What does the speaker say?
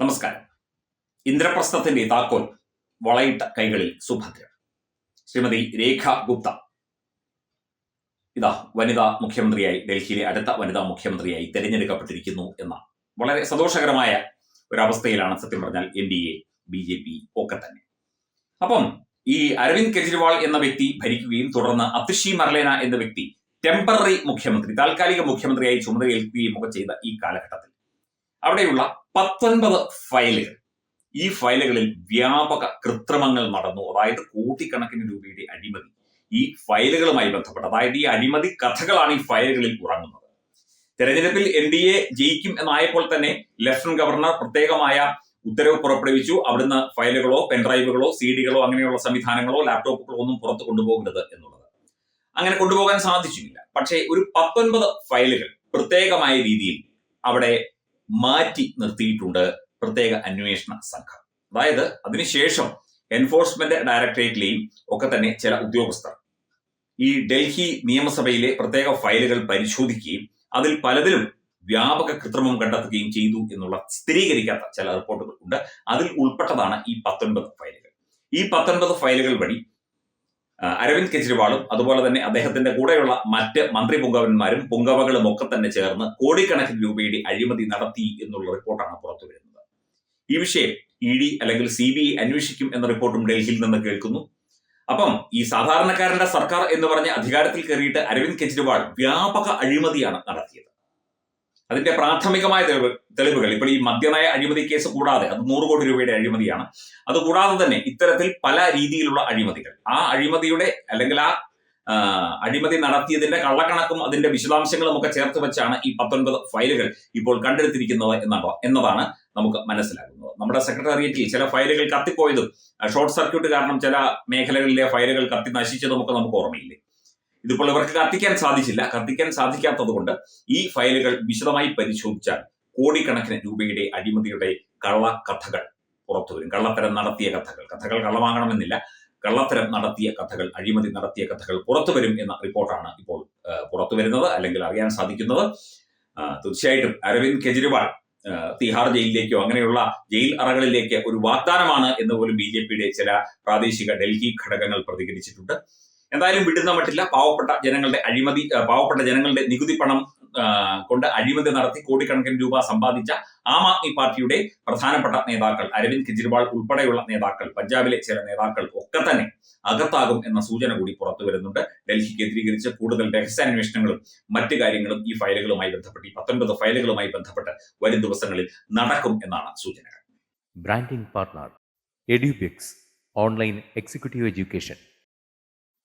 നമസ്കാരം. ഇന്ദ്രപ്രസ്ഥത്തിന്റെ താക്കോൽ വളയിട്ട കൈകളിൽ സുഭദ്ര. ശ്രീമതി രേഖ ഗുപ്ത. ഇതാ വനിതാ മുഖ്യമന്ത്രിയായി ഡൽഹിയിലെ അടുത്ത വനിതാ മുഖ്യമന്ത്രിയായി തെരഞ്ഞെടുക്കപ്പെട്ടിരിക്കുന്നു എന്ന വളരെ സന്തോഷകരമായ ഒരവസ്ഥയിലാണ് സത്യം പറഞ്ഞാൽ N D A B J P ഒക്കെ തന്നെ. അപ്പം ഈ അരവിന്ദ് കെജ്രിവാൾ എന്ന വ്യക്തി ഭരിക്കുകയും തുടർന്ന് അതിഷി മർലേന എന്ന വ്യക്തി ടെമ്പററി മുഖ്യമന്ത്രി താൽക്കാലിക മുഖ്യമന്ത്രിയായി ചുമതലയേൽക്കുകയും ഒക്കെ ചെയ്ത ഈ കാലഘട്ടത്തിൽ അവിടെയുള്ള പത്തൊൻപത് ഫയലുകൾ. ഈ ഫയലുകളിൽ വ്യാപക കൃത്രിമങ്ങൾ നടന്നു. അതായത് കോടിക്കണക്കിന് രൂപയുടെ അഴിമതി ഈ ഫയലുകളുമായി ബന്ധപ്പെട്ട്. അതായത് ഈ അഴിമതി കഥകളാണ് ഈ ഫയലുകളിൽ ഉറങ്ങുന്നത്. തെരഞ്ഞെടുപ്പിൽ എൻ ഡി എ ജയിക്കും എന്നായപ്പോൾ തന്നെ ലഫ്റ്റനന്റ് ഗവർണർ പ്രത്യേകമായ ഉത്തരവ് പുറപ്പെടുവിച്ചു. അവിടുന്ന് ഫയലുകളോ പെൻഡ്രൈവുകളോ സി ഡികളോ അങ്ങനെയുള്ള സംവിധാനങ്ങളോ ലാപ്ടോപ്പുകളോ ഒന്നും പുറത്തു കൊണ്ടുപോകരുത് എന്നുള്ളത്. അങ്ങനെ കൊണ്ടുപോകാൻ സാധിച്ചില്ല പക്ഷേ ഒരു പത്തൊൻപത് ഫയലുകൾ പ്രത്യേകമായ രീതിയിൽ അവിടെ മാറ്റി നിർത്തിയിട്ടുണ്ട് പ്രത്യേക അന്വേഷണ സംഘം. അതായത് അതിനുശേഷം എൻഫോഴ്സ്മെന്റ് ഡയറക്ടറേറ്റിലെയും ഒക്കെ തന്നെ ചില ഉദ്യോഗസ്ഥർ. ഈ ഡൽഹി നിയമസഭയിലെ പ്രത്യേക ഫയലുകൾ പരിശോധിക്കുകയും അതിൽ പലതിലും വ്യാപക കൃത്രിമം കണ്ടെത്തുകയും ചെയ്തു എന്നുള്ള സ്ഥിരീകരിക്കാത്ത ചില റിപ്പോർട്ടുകൾ ഉണ്ട്. അതിൽ ഉൾപ്പെട്ടതാണ് ഈ പത്തൊൻപത് ഫയലുകൾ. ഈ പത്തൊൻപത് ഫയലുകൾ വഴി അരവിന്ദ് കെജ്രിവാളും അതുപോലെ തന്നെ അദ്ദേഹത്തിന്റെ കൂടെയുള്ള മറ്റ് മന്ത്രി പുങ്കവന്മാരും പുങ്കവകളും ഒക്കെ തന്നെ ചേർന്ന് കോടിക്കണക്കിന് രൂപയുടെ അഴിമതി നടത്തി എന്നുള്ള റിപ്പോർട്ടാണ് പുറത്തു വരുന്നത്. ഈ വിഷയം ഇ ഡി അല്ലെങ്കിൽ സി ബി ഐ അന്വേഷിക്കും എന്ന റിപ്പോർട്ടും ഡൽഹിയിൽ നിന്ന് കേൾക്കുന്നു. അപ്പം ഈ സാധാരണക്കാരന്റെ സർക്കാർ എന്ന് പറഞ്ഞ് അധികാരത്തിൽ കയറിയിട്ട് അരവിന്ദ് കെജ്രിവാൾ വ്യാപക അഴിമതിയാണ് നടത്തിയത്. അതിന്റെ പ്രാഥമികമായ തെളിവ് തെളിവുകൾ. ഇപ്പോൾ ഈ മദ്യനയ അഴിമതി കേസ് കൂടാതെ അത് നൂറ് കോടി രൂപയുടെ അഴിമതിയാണ്. അത് കൂടാതെ തന്നെ ഇത്തരത്തിൽ പല രീതിയിലുള്ള അഴിമതികൾ. ആ അഴിമതിയുടെ അല്ലെങ്കിൽ ആ അഴിമതി നടത്തിയതിന്റെ കള്ളക്കണക്കും അതിന്റെ വിശദാംശങ്ങളും ഒക്കെ ചേർത്ത് വെച്ചാണ് ഈ പത്തൊൻപത് ഫയലുകൾ ഇപ്പോൾ കണ്ടെടുത്തിരിക്കുന്നത് എന്നാണ് എന്നതാണ് നമുക്ക് മനസ്സിലാകുന്നത്. നമ്മുടെ സെക്രട്ടേറിയറ്റിൽ ചില ഫയലുകൾ കത്തിപ്പോയതും ഷോർട്ട് സർക്യൂട്ട് കാരണം ചില മേഖലകളിലെ ഫയലുകൾ കത്തി നശിച്ചതും ഒക്കെ നമുക്ക് ഓർമ്മയില്ലേ? ഇതിപ്പോൾ ഇവർക്ക് കത്തിക്കാൻ സാധിച്ചില്ല. കത്തിക്കാൻ സാധിക്കാത്തത് കൊണ്ട് ഈ ഫയലുകൾ വിശദമായി പരിശോധിച്ചാൽ കോടിക്കണക്കിന് രൂപയുടെ അഴിമതിയുടെ കള്ള കഥകൾ പുറത്തു വരും. കള്ളത്തരം നടത്തിയ കഥകൾ. കഥകൾ കള്ളമാകണമെന്നില്ല. കള്ളത്തരം നടത്തിയ കഥകൾ അഴിമതി നടത്തിയ കഥകൾ പുറത്തു വരും എന്ന റിപ്പോർട്ടാണ് ഇപ്പോൾ പുറത്തു വരുന്നത് അല്ലെങ്കിൽ അറിയാൻ സാധിക്കുന്നത്. തീർച്ചയായിട്ടും അരവിന്ദ് കെജ്രിവാൾ തിഹാർ ജയിലിലേക്കോ അങ്ങനെയുള്ള ജയിൽ അറകളിലേക്ക് ഒരു വാഗ്ദാനമാണ് എന്ന് പോലും ബി ചില പ്രാദേശിക ഡൽഹി ഘടകങ്ങൾ പ്രതികരിച്ചിട്ടുണ്ട്. എന്തായാലും വിടുന്ന മട്ടില്ല. പാവപ്പെട്ട ജനങ്ങളുടെ അഴിമതി പാവപ്പെട്ട ജനങ്ങളുടെ നികുതി പണം കൊണ്ട് അഴിമതി നടത്തി കോടിക്കണക്കിന് രൂപ സമ്പാദിച്ച ആം ആദ്മി പാർട്ടിയുടെ പ്രധാനപ്പെട്ട നേതാക്കൾ അരവിന്ദ് കെജ്രിവാൾ ഉൾപ്പെടെയുള്ള നേതാക്കൾ പഞ്ചാബിലെ ചില നേതാക്കൾ ഒക്കെ തന്നെ അകത്താകും എന്ന സൂചന കൂടി പുറത്തു വരുന്നുണ്ട്. ഡൽഹി കേന്ദ്രീകരിച്ച് കൂടുതൽ രഹസ്യാന്വേഷണങ്ങളും മറ്റു കാര്യങ്ങളും ഈ ഫയലുകളുമായി ബന്ധപ്പെട്ട് ഈ പത്തൊൻപത് ഫയലുകളുമായി ബന്ധപ്പെട്ട് വരും ദിവസങ്ങളിൽ നടക്കും എന്നാണ് സൂചനകൾ. Branding partner Edubix online executive Education.